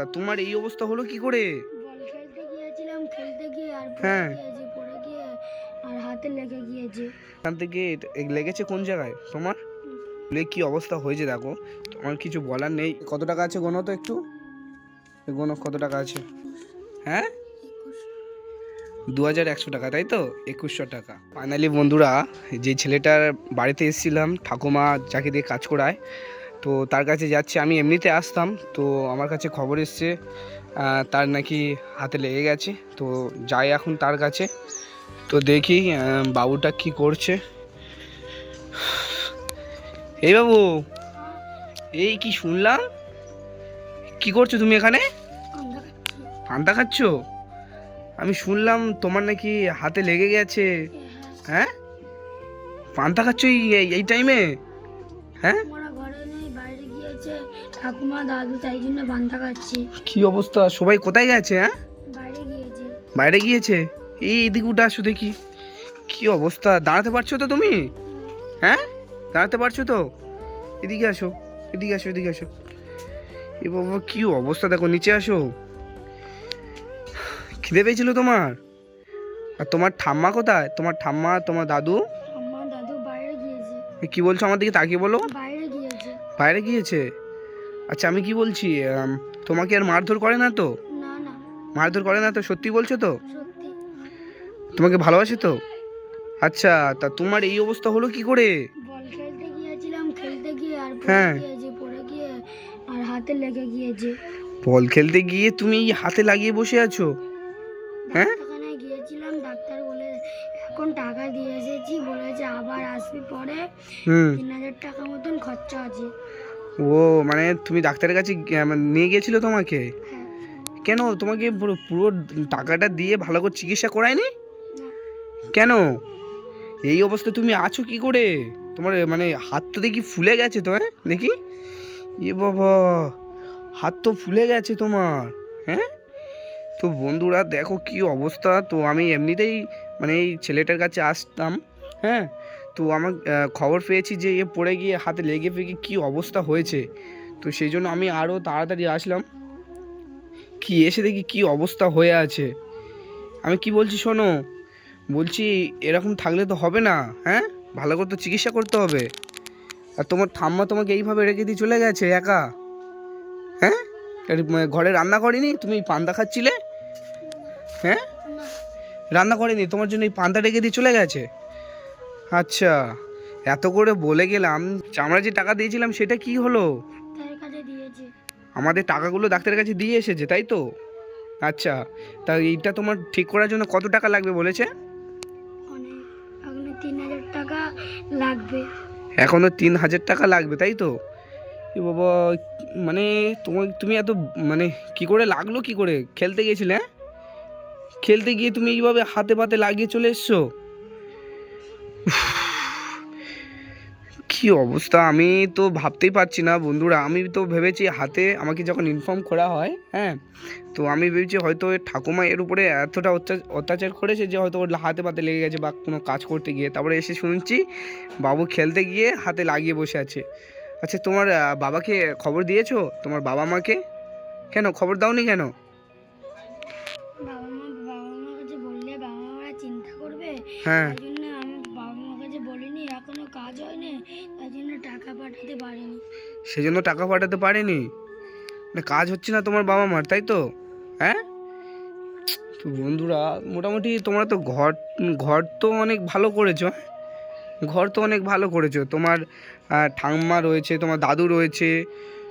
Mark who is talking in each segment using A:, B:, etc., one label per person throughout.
A: তা তোমার এই অবস্থা হলো কি করে?
B: বল খেলতে গিয়েছিলাম খেলতে গিয়ে আর
A: হ্যাঁ।
B: গিয়েছে পড়ে গিয়ে আর হাতে লেগে গিয়েছে।
A: এখান থেকে লেগেছে কোন জায়গায়? তোমার? লে কি অবস্থা হয়েছে দেখো তোমার কিছু বলার নেই। কত টাকা আছে গোনো তো একটু? গোনো কত টাকা আছে? হ্যাঁ? দু হাজার একশো টাকা তাই তো? একুশশো টাকা। ফাইনালি বন্ধুরা যে ছেলেটার বাড়িতে এসেছিলাম ঠাকুমা যাকে দিয়ে কাজ করায় তো তার কাছে যাচ্ছি, আমি এমনিতে আসতাম, তো আমার কাছে খবর এসছে তার নাকি হাতে লেগে গেছে, তো যাই এখন তার কাছে। তো দেখি বাবুটা কি করছে। এই বাবু, এই কি শুনলাম? কি করছ তুমি এখানে?
B: আমরা খাচ্ছি।
A: আমি শুনলাম তোমার নাকি হাতে লেগে গেছে।
B: হ্যাঁ?
A: পান্তা খাচ্ছ এই টাইমে হ্যাঁ?
B: ঠাকুমা দাদু তাই জন্য বান্ধা খাচ্ছি।
A: কি অবস্থা? সবাই কোথায় গেছে হ্যাঁ?
B: বাইরে গিয়েছে।
A: বাইরে গিয়েছে? এই এদিকে উঠে আসো দেখি। কি অবস্থা? দাঁড়াতে পারছ তো তুমি? হ্যাঁ? দাঁড়াতে পারছ তো? এদিকে আসো এদিকে আসো এদিকে আসো। এ বাবা কি অবস্থা? দেখো নিচে আসো। খিদে পেয়েছিল তোমার? আর তোমার ঠাম্মা কোথায়? তোমার ঠাম্মা তোমার দাদু?
B: দাদু বাইরে গিয়েছে।
A: কি বলছো আমার দিকে? তাকিয়ে বলো।
B: বাইরে গিয়েছে।
A: বাইরে গিয়েছে? আচ্ছা আমি কি বলছি? তোমাকে আর মারধর করে না তো? মারধর করে না তো? সত্যি বলছো তো? তোমাকে ভালোবাসে তো? আচ্ছা তা তোমার এই অবস্থা হলো কি করে?
B: বল খেলতে গিয়েছিলাম খেলতে গিয়ে আর
A: হ্যাঁ।
B: আর হাতে লেগে গিয়েছে।
A: বল খেলতে গিয়ে তুমি হাতে লাগিয়ে বসে আছো? হ্যাঁ?
B: গিয়েছিলাম ডাক্তার বলে এখন টাকা দিয়ে এসেছি। বলেছে আবার আসবি পরে। তিন হাজার টাকা মতন খরচা আছে।
A: ও মানে তুমি ডাক্তারের কাছে মানে নিয়ে গিয়েছিল তোমাকে? কেন? তোমাকে পুরো পুরো টাকাটা দিয়ে ভালো করে চিকিৎসা করায়নি? কেন? এই অবস্থায় তুমি আছো কি করে? তোমার মানে হাত তো দেখি ফুলে গেছে তো হ্যাঁ? দেখি? এ বাবা, হাত তো ফুলে গেছে তোমার হ্যাঁ? তো বন্ধুরা, দেখো কি অবস্থা। তো আমি এমনিতেই মানে এই ছেলেটার কাছে আসতাম হ্যাঁ? তো আমার খবর পেয়েছি যে এ পড়ে গিয়ে হাতে লেগে ফেগে কি অবস্থা হয়েছে। তো সেই জন্য আমি আরও তাড়াতাড়ি আসলাম। কি এসে দেখি কি অবস্থা হয়ে আছে। আমি কি বলছি শোনো? বলছি এরকম থাকলে তো হবে না হ্যাঁ? ভালো করে তো চিকিৎসা করতে হবে। আর তোমার ঠাম্মা তোমাকে এইভাবে রেখে দিয়ে চলে গেছে একা? হ্যাঁ? ঘরে রান্না করেনি? তুমি পান্তা খাচ্ছিলে? হ্যাঁ? রান্না করেনি? তোমার জন্য এই পান্তা রেখে দিয়ে চলে গেছে? আচ্ছা এত করে বলে গেলাম আমরা যে টাকা দিয়েছিলাম সেটা কি হলো? আমাদের টাকাগুলো ডাক্তারের কাছে দিয়ে এসেছে তাই তো? আচ্ছা তা এইটা তোমার ঠিক করার জন্য কত টাকা লাগবে বলেছে?
B: টাকা লাগবে।
A: এখনও তিন হাজার টাকা লাগবে তাই তো? এ বাবা মানে তোমার তুমি এত মানে কি করে লাগল কি করে? খেলতে গেছিলে হ্যাঁ? খেলতে গিয়ে তুমি এইভাবে হাতে পাতে লাগিয়ে চলে এসছো? কি অবস্থা? আমি তো ভাবতেই পারছি না বন্ধুরা। আমি তো ভেবেছি হাতে আমাকে যখন ইনফর্ম করা হয় হ্যাঁ তো আমি ভেবেছি হয়তো ঠাকুমা এর উপরে এতটা অত্যা- অত্যাচার করেছে যে হয়তো ওর হাতে পাতে লেগে গেছে বা কোনো কাজ করতে গিয়ে। তারপরে এসে শুনছি বাবু খেলতে গিয়ে হাতে লাগিয়ে বসে আছে। আচ্ছা তোমার বাবাকে খবর দিয়েছ? তোমার বাবা মাকে? কেন? খবর দাওনি কেন? হ্যাঁ। সেজন্য টাকা পাঠাতে পারেনি। মানে কাজ হচ্ছে না তোমার বাবা মার, তাই তো? হ্যাঁ? তো বন্ধুরা, মোটামুটি তোমরা তো ঘর ঘর তো অনেক ভালো করেছ হ্যাঁ? ঘর তো অনেক ভালো করেছ। তোমার ঠাম্মা রয়েছে, তোমার দাদু রয়েছে,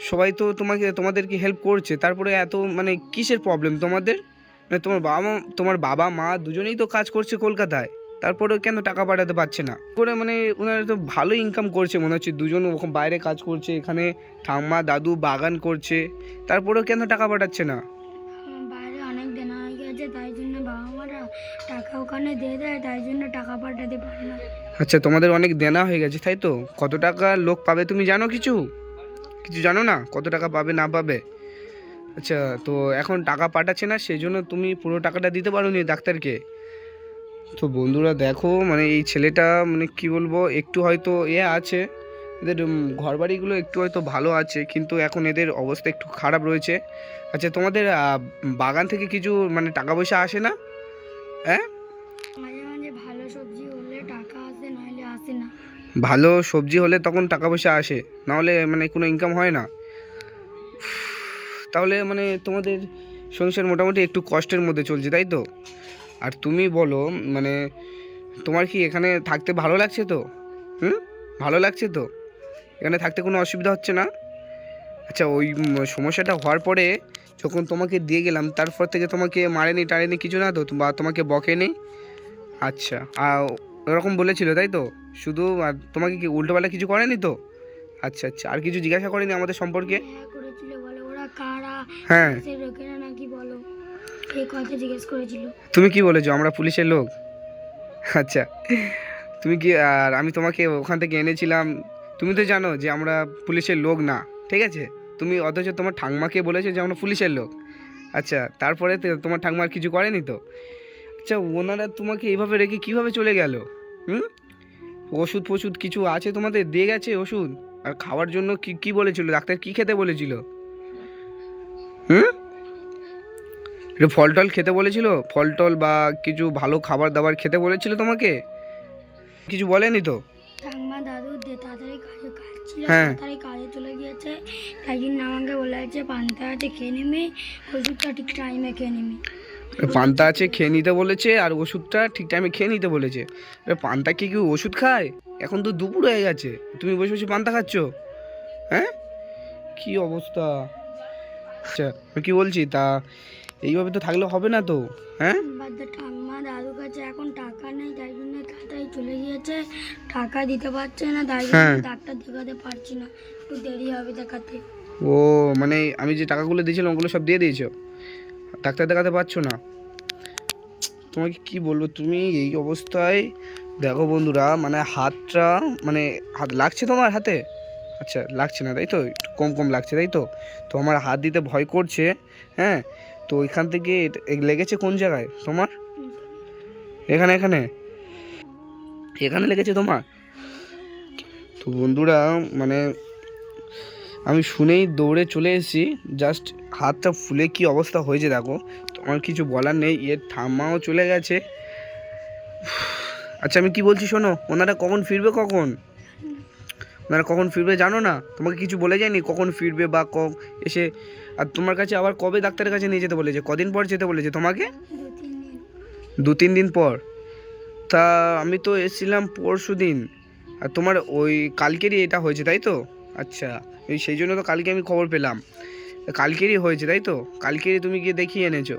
A: সবাই তো তোমাকে, তোমাদেরকে হেল্প করছে। তারপরে এত মানে কিসের প্রবলেম তোমাদের? মানে তোমার বাবা তোমার বাবা, মা দুজনেই তো কাজ করছে কলকাতায়। তারপরেও কেন টাকা পাঠাতে পারছে না? করে মানে ওনারা তো ভালো ইনকাম করছে মনে হচ্ছে। দুজন ওখানে বাইরে কাজ করছে এখানে ঠাম্মা দাদু বাগান করছে। তারপরেও কেন টাকা পাঠাচ্ছে না?
B: বাইরে অনেক দেনা হয়ে গেছে তাই জন্য বাবা মারা টাকা ওখানে দিয়ে দেয় তাই জন্য টাকা পাঠাতে পারে না।
A: আচ্ছা তোমাদের অনেক দেনা হয়ে গেছে তাই তো? কত টাকা লোক পাবে তুমি জানো কিছু? কিছু জানো না? কত টাকা পাবে না পাবে? আচ্ছা তো এখন টাকা পাঠাচ্ছে না সেই জন্য তুমি পুরো টাকাটা দিতে পারো নি ডাক্তারকে? তো বন্ধুরা দেখো মানে এই ছেলেটা মানে কি বলব একটু হয়তো এ আছে। এদের ঘর বাড়িগুলো একটু হয়তো ভালো আছে কিন্তু এখন এদের অবস্থা একটু খারাপ রয়েছে। আচ্ছা তোমাদের বাগান থেকে কিছু মানে টাকা পয়সা আসে না? হ্যাঁ?
B: মাঝে মাঝে ভালো সবজি হলে টাকা আসে নইলে আসে না।
A: ভালো সবজি হলে তখন টাকা পয়সা আসে নাহলে মানে কোনো ইনকাম হয় না। তাহলে মানে তোমাদের সংসার মোটামুটি একটু কষ্টের মধ্যে চলছে তাই তো? আর তুমি বলো মানে তোমার কি এখানে থাকতে ভালো লাগছে তো? হুম? ভালো লাগছে তো? এখানে থাকতে কোনো অসুবিধা হচ্ছে না? আচ্ছা ওই সমস্যাটা হওয়ার পরে যখন তোমাকে দিয়ে গেলাম তারপর থেকে তোমাকে মারেনি টারেনি কিছু না তো? বা তোমাকে বকেনি? আচ্ছা আর ওরকম বলেছিল তাই তো? শুধু আর তোমাকে কি উল্টোপাল্টা কিছু করেনি তো? আচ্ছা আচ্ছা আর কিছু জিজ্ঞাসা করেনি আমাদের সম্পর্কে?
B: হ্যাঁ কথা জিজ্ঞেস করেছিল।
A: তুমি কি বলেছ? আমরা পুলিশের লোক? আচ্ছা। তুমি কি, আর আমি তোমাকে ওখান থেকে এনেছিলাম। তুমি তো জানো যে আমরা পুলিশের লোক না, ঠিক আছে? তুমি অথচ তোমার ঠাংমাকে বলেছ যে আমরা পুলিশের লোক। আচ্ছা তারপরে তোমার ঠাংমার কিছু করেনি তো? আচ্ছা ওনারা তোমাকে এইভাবে রেখে কীভাবে চলে গেল? হুম? ওষুধ ফষুধ কিছু আছে তোমাদের? দিয়ে গেছে ওষুধ? আর খাওয়ার জন্য কি কি বলেছিল? ডাক্তার কি খেতে বলেছিল? হুম? একটু ফল টল খেতে বলেছিল? ফল টল বা কিছু ভালো খাবার দাবার খেতে বলেছিল তোমাকে? কিছু বলেনি তো?
B: ঠাম্মা দাদু তাড়াতাড়ি কাজে কাজ ছিল
A: হ্যাঁ।
B: তাড়াতাড়ি কাজে চলে গিয়েছে। তাই জন্য আমাকে বলেছে পান্তা আছে খেয়ে নেবে। ওষুধটা ঠিক টাইমে খেয়ে নেবে।
A: পান্তা আছে খেয়ে নিতে বলেছে আর ওষুধটা ঠিক টাইমে খেয়ে নিতে বলেছে। পান্তা কি কি ওষুধ খায়? এখন তো দুপুর হয়ে গেছে। তুমি বসে বসে পান্তা খাচ্ছ? হ্যাঁ? কি অবস্থা? আচ্ছা কি বলছি? তা এইভাবে তো থাকলে হবে না তো হ্যাঁ?
B: ঠাম্মা দাদুর কাছে এখন টাকা নেই তাই জন্য তাড়াতাড়ি চলে গিয়েছে। টাকা দিতে পারছে না তাই জন্য
A: হ্যাঁ।
B: ডাক্তার দেখাতে পারছি না। একটু দেরি হবে দেখাতে।
A: ও মানে আমি যে টাকাগুলো দিয়েছিলাম ওগুলো সব দিয়ে দিয়েছ? ডাক্তার দেখাতে পারছ না? তোমাকে কি বলব তুমি এই অবস্থায় দেখো বন্ধুরা মানে হাতটা মানে হাত লাগছে তোমার হাতে? আচ্ছা লাগছে না তাই তো? একটু কম কম লাগছে তাই তো? তো আমার হাত দিতে ভয় করছে হ্যাঁ? তো ওইখান থেকে লেগেছে কোন জায়গায়? তোমার? এখানে এখানে। এখানে লেগেছে তোমার? তো বন্ধুরা মানে আমি শুনেই দৌড়ে চলে এসেছি। জাস্ট হাতটা ফুলে কি অবস্থা হয়েছে দেখো। তোমার কিছু বলার নেই এর ঠাম্মাও চলে গেছে। আচ্ছা আমি কি বলছি শোনো? ওনারা কখন ফিরবে কখন? ওনারা কখন ফিরবে জানো না? তোমাকে কিছু বলে যায়নি কখন ফিরবে বা ক, এসে আর তোমার কাছে আবার কবে ডাক্তারের কাছে নিয়ে যেতে বলেছে? কদিন পর যেতে বলেছে তোমাকে?
B: দু তিন দিন
A: পর। তা আমি তো এসেছিলাম পরশু দিন। আর তোমার ওই কালকেরই এটা হয়েছে, তাই তো? আচ্ছা এই সেই জন্য তো কালকে আমি খবর পেলাম। কালকেরই হয়েছে, তাই তো? কালকেরই তুমি গিয়ে দেখিয়ে এনেছো।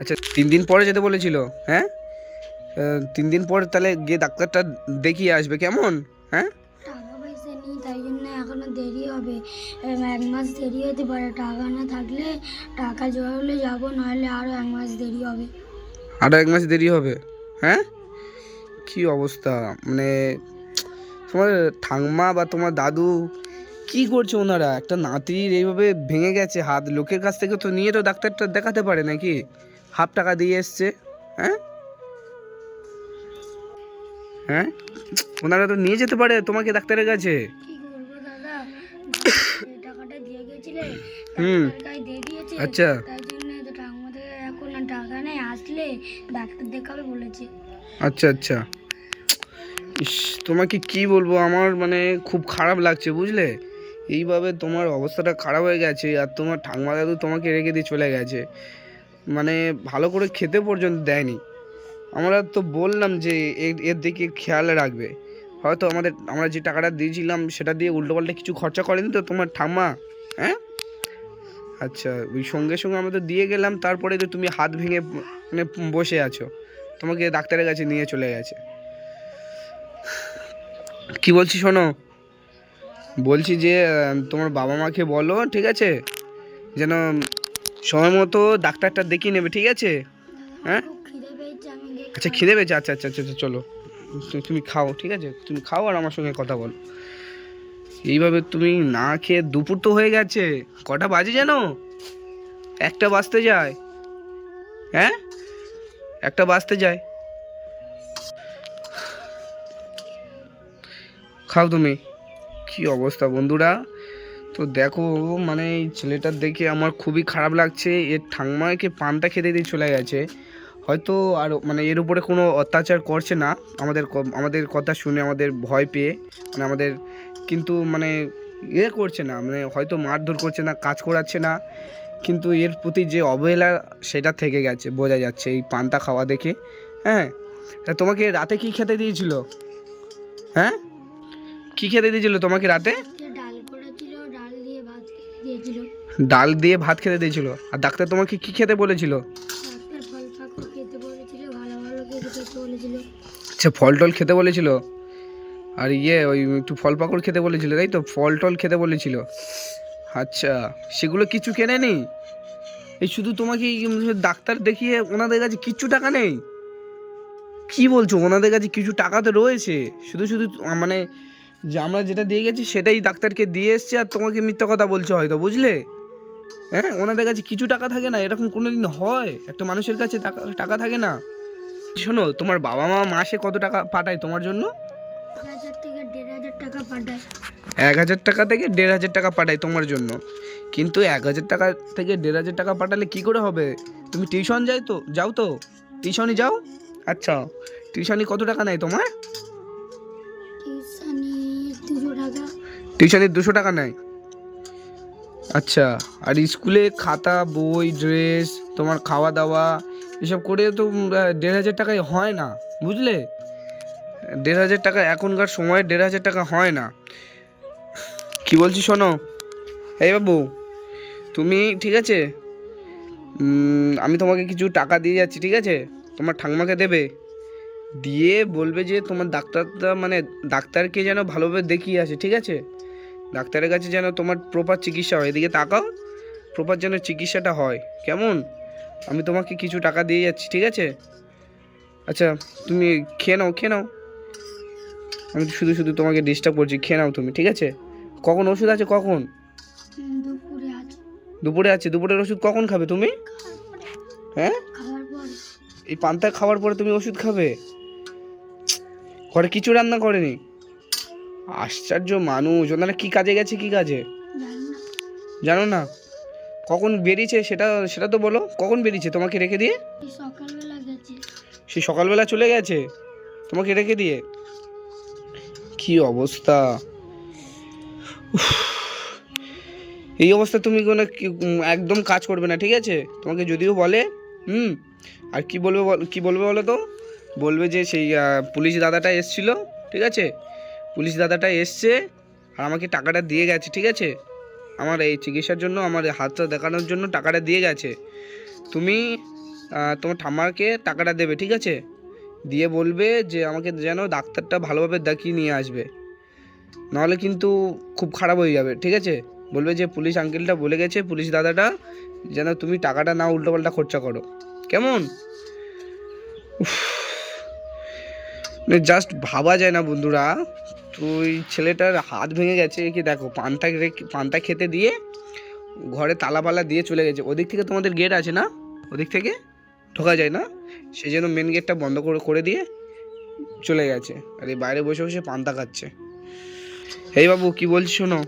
A: আচ্ছা তিন দিন পরে যেতে বলেছিল হ্যাঁ? তিন দিন পর তাহলে গিয়ে ডাক্তারটা দেখিয়ে আসবে, কেমন? হ্যাঁ?
B: দেরি হবে। এক মাস দেরি হতে পারে। টাকা না থাকলে টাকা জোগাড় হলে যাব, নাহলে আরও এক মাস দেরি হবে।
A: আরও এক মাস দেরি হবে? হ্যাঁ? কি অবস্থা? মানে তোমার ঠাংমা বা তোমার দাদু কি করছে ওনারা? একটা নাতির এইভাবে ভেঙে গেছে হাত। লোকের কাছ থেকে তো নিয়ে তো ডাক্তারটা দেখাতে পারে নাকি? হাফ টাকা দিয়ে এসছে হ্যাঁ? হ্যাঁ? ওনারা তো নিয়ে যেতে পারে তোমাকে ডাক্তারের কাছে।
B: টাকাটা দিয়ে গেছিলে
A: হুম।
B: টাকায় দিয়ে দিয়েছে।
A: আচ্ছা।
B: তাই জন্য তো ঠাকুমা এখন টাকা নেই আসলে ডাক্তার দেখাবে বলেছে।
A: আচ্ছা আচ্ছা। ইস তোমাকে কি বলব? আমার মানে খুব খারাপ লাগছে বুঝলে? এইভাবে তোমার অবস্থাটা খারাপ হয়ে গেছে আর তোমার ঠাকুমা দাদু তোমাকে রেখে দিয়ে চলে গেছে। মানে ভালো করে খেতে পর্যন্ত দেয়নি। আমরা তো বললাম যে এর দিকে খেয়াল রাখবে। হয়তো আমাদের আমরা যে টাকাটা দিয়েছিলাম সেটা দিয়ে উল্টোপাল্টা কিছু খরচা করেনি তো তোমার ঠাম্মা? হ্যাঁ? আচ্ছা ওই সঙ্গে সঙ্গে আমরা তো দিয়ে গেলাম তারপরে তো তুমি হাত ভেঙে মানে বসে আছো। তোমাকে ডাক্তারের কাছে নিয়ে চলে গেছে। কি বলছি শোনো? বলছি যে তোমার বাবা মাকে বলো ঠিক আছে? যেন সময় মতো ডাক্তারটা দেখিয়ে নেবে ঠিক আছে? হ্যাঁ? আচ্ছা খিদে পেয়েছে আচ্ছা আচ্ছা আচ্ছা চলো। তুমি খাও, ঠিক আছে? তুমি খাও আর আমার সঙ্গে কথা বলো। এইভাবে তুমি না খেয়ে দুপুর তো হয়ে গেছে। কটা বাজে জানো একটা বাজতে যায়। হ্যাঁ? একটা বাজতে যায়। খাও তুমি। কি অবস্থা বন্ধুরা? তো দেখো মানে এই ছেলেটার দেখে আমার খুবই খারাপ লাগছে। এর ঠাংমাকে পানটা খেতে দিয়ে চলে গেছে। হয়তো আর মানে এর উপরে কোনো অত্যাচার করছে না। আমাদের আমাদের কথা শুনে আমাদের ভয় পেয়ে মানে আমাদের কিন্তু মানে ইয়ে করছে না মানে হয়তো মারধর করছে না কাজ করাচ্ছে না। কিন্তু এর প্রতি যে অবহেলা সেটা থেকে গেছে বোঝা যাচ্ছে এই পান্তা খাওয়া দেখে। হ্যাঁ? তা তোমাকে রাতে কি খেতে দিয়েছিল? হ্যাঁ? কি খেতে দিয়েছিল তোমাকে রাতে?
B: ডাল দিয়ে ভাত
A: খেতে দিয়েছিল। আর ডাক্তার তোমাকে কি খেতে বলেছিল? আচ্ছা ফল টল খেতে বলেছিল। আর ইয়ে ওই একটু ফল পাকড় খেতে বলেছিল, তাই তো? ফল টল খেতে বলেছিল। আচ্ছা সেগুলো কিছু কেনে নেই? এই শুধু তোমাকে ডাক্তার দেখিয়ে ওনাদের কাছে কিচ্ছু টাকা নেই? কি বলছো? ওনাদের কাছে কিছু টাকা তো রয়েছে। শুধু শুধু মানে যে আমরা যেটা দিয়ে গেছি, সেটাই ডাক্তারকে দিয়ে এসছে আর তোমাকে মিথ্যা কথা বলছো হয়তো, বুঝলে? হ্যাঁ ওনাদের কাছে কিছু টাকা থাকে না, এরকম কোনোদিন হয়? একটা মানুষের কাছে টাকা টাকা থাকে না। শোনো তোমার বাবা মা মাসে কত টাকা পাঠায় তোমার জন্য?
B: এক হাজার টাকা
A: থেকে দেড় হাজার টাকা পাঠায় তোমার জন্য। কিন্তু এক হাজার টাকা থেকে দেড় হাজার টাকা পাঠালে কি করে হবে? তুমি টিউশন যাই তো যাও তো? টিউশনে যাও? আচ্ছা টিউশনি কত টাকা নেয় তোমার?
B: টিউশনি দুশো টাকা।
A: নেয়? আচ্ছা আর স্কুলে খাতা বই ড্রেস তোমার খাওয়া দাওয়া এসব করে তো দেড় হাজার টাকায় হয় না, বুঝলে? দেড় হাজার টাকা এখনকার সময়ে দেড় হাজার টাকা হয় না। কি বলছি শোনো? এই বাবু, তুমি ঠিক আছে? আমি তোমাকে কিছু টাকা দিয়ে যাচ্ছি, ঠিক আছে? তোমার ঠাংমাকে দেবে। দিয়ে বলবে যে তোমার ডাক্তারটা মানে ডাক্তারকে যেন ভালোভাবে দেখিয়ে আসে, ঠিক আছে? ডাক্তারের কাছে যেন তোমার প্রপার চিকিৎসা হয়। এদিকে তাকাও প্রপার যেন চিকিৎসাটা হয়। কেমন? আমি তোমাকে কিছু টাকা দিয়ে যাচ্ছি ঠিক আছে? আচ্ছা তুমি খেয়ে নাও খেয়ে নাও। আমি শুধু শুধু তোমাকে ডিস্টার্ব করছি খেয়ে নাও তুমি ঠিক আছে? কখন ওষুধ আছে কখন?
B: দুপুরে আছে।
A: দুপুরের ওষুধ কখন খাবে তুমি? হ্যাঁ? এই পান্তা খাওয়ার পরে তুমি ওষুধ খাবে? ঘরে কিছু রান্না করেনি? আশ্চর্য মানুষ ওনারা কি কাজে গেছে কি কাজে?
B: জানো না?
A: কখন বেরিয়েছে সেটা সেটা তো বলো। কখন বেরিয়েছে? তোমাকে রেখে দিয়ে? সে সকালবেলা চলে গেছে? তোমাকে রেখে দিয়ে? কি অবস্থা? এই অবস্থা তুমি কোনো একদম কাজ করবে না ঠিক আছে? তোমাকে যদিও বলে হুম? আর কি বলবে বল- কি বলবে বলো তো? বলবে যে সেই পুলিশ দাদাটা এসছিল ঠিক আছে? পুলিশ দাদাটা এসছে আর আমাকে টাকাটা দিয়ে গেছে ঠিক আছে? আমার এই চিকিৎসার জন্য, আমার হাতটা দেখানোর জন্য টাকাটা দিয়ে গেছে। তুমি তোমার ঠাম্মাকে টাকাটা দেবে, ঠিক আছে? দিয়ে বলবে যে, আমাকে যেন ডাক্তারটা ভালোভাবে দেখিয়ে নিয়ে আসবে। নাহলে কিন্তু খুব খারাপ হয়ে যাবে, ঠিক আছে? বলবে যে, পুলিশ আঙ্কেলটা বলে গেছে, পুলিশ দাদাটা, যেন তুমি টাকাটা না উল্টোপাল্টা খরচা করো। কেমন? জাস্ট ভাবা যায় না বন্ধুরা। তুই ছেলেটার হাত ভেঙে গেছে, কি দেখো, পান্তা পানটা খেতে দিয়ে ঘরে তালা পালা দিয়ে চলে গেছে। ওদিক থেকে তোমাদের গেট আছে না? ওদিক থেকে? ঢোকা যায় না? সেই জন্য মেন গেটটা বন্ধ করে করে দিয়ে চলে গেছে। আর এই বাইরে বসে বসে পান্তা খাচ্ছে। এই বাবু, কি বলছি শোনো?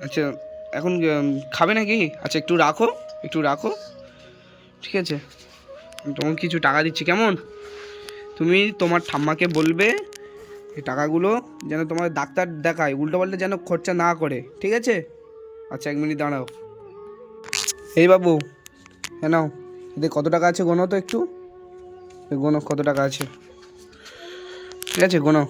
A: আচ্ছা এখন খাবে নাকি? আচ্ছা একটু রাখো একটু রাখো। ঠিক আছে। তোমাকে কিছু টাকা দিচ্ছি, কেমন? তুমি তোমার ঠাম্মাকে বলবে টাকাগুলো যেন তোমার ডাক্তার দেখায় উল্টোপাল্টা যেন খরচা না করে, ঠিক আছে? আচ্ছা এক মিনিট দাঁড়াও। এই বাবু হ্যাঁ নাও এতে কত টাকা আছে গোনো তো একটু? গোনো কত টাকা আছে? ঠিক আছে গোনো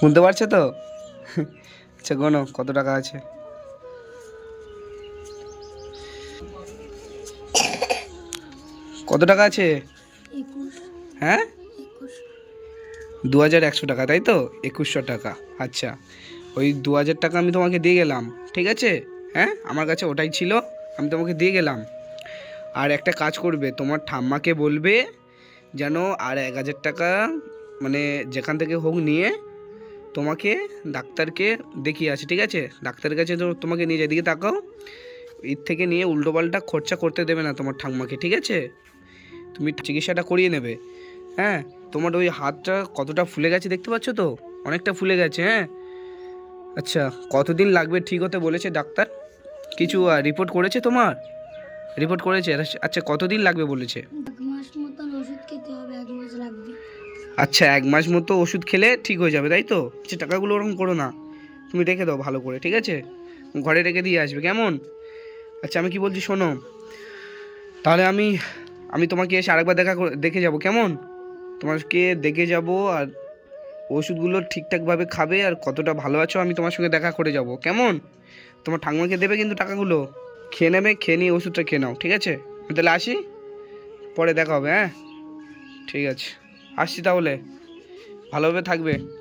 A: গুনতে পারছ তো? আচ্ছা গোনো কত টাকা আছে? কত টাকা আছে? হ্যাঁ? দু হাজার একশো টাকা তাই তো? একুশশো টাকা আচ্ছা। ওই দু হাজার টাকা আমি তোমাকে দিয়ে গেলাম ঠিক আছে? হ্যাঁ? আমার কাছে ওটাই ছিল আমি তোমাকে দিয়ে গেলাম। আর একটা কাজ করবে তোমার ঠাম্মাকে বলবে যেন আর এক হাজার টাকা মানে যেখান থেকে হোক নিয়ে তোমাকে ডাক্তারকে দেখিয়ে আছে ঠিক আছে? ডাক্তারের কাছে তো তোমাকে নিয়ে যায় দিকে তাকাও। এর থেকে নিয়ে উল্টোপাল্টা খরচা করতে দেবে না তোমার ঠাম্মাকে ঠিক আছে? তুমি চিকিৎসাটা করিয়ে নেবে। হ্যাঁ তোমার ওই হাতটা কতটা ফুলে গেছে দেখতে পাচ্ছ তো? অনেকটা ফুলে গেছে হ্যাঁ? আচ্ছা কতদিন লাগবে ঠিক হতে বলেছে ডাক্তার? কিছু রিপোর্ট করেছে তোমার? রিপোর্ট করেছে? আচ্ছা কতদিন লাগবে বলেছে? আচ্ছা এক মাস মতো ওষুধ খেলে ঠিক হয়ে যাবে তাই তো? আচ্ছা টাকাগুলো ওরকম করো না। তুমি রেখে দাও ভালো করে ঠিক আছে? ঘরে রেখে দিয়ে আসবে কেমন? আচ্ছা আমি কি বলছি শোনো? তাহলে আমি আমি তোমাকে এসে আরেকবার দেখা দেখে যাব, কেমন? তোমাকে দেখে যাব আর ওষুধগুলো ঠিকঠাকভাবে খাবে আর কতটা ভালো আছো আমি তোমার সঙ্গে দেখা করে যাব, কেমন? তোমার ঠাকুমাকে দেবে কিন্তু টাকাগুলো? খেয়ে নেবে, খেয়ে নিয়ে ওষুধটা খেয়ে নাও, ঠিক আছে? আমি তাহলে আসি? পরে দেখা হবে হ্যাঁ? ঠিক আছে। আসছি তাহলে। ভালোভাবে থাকবে।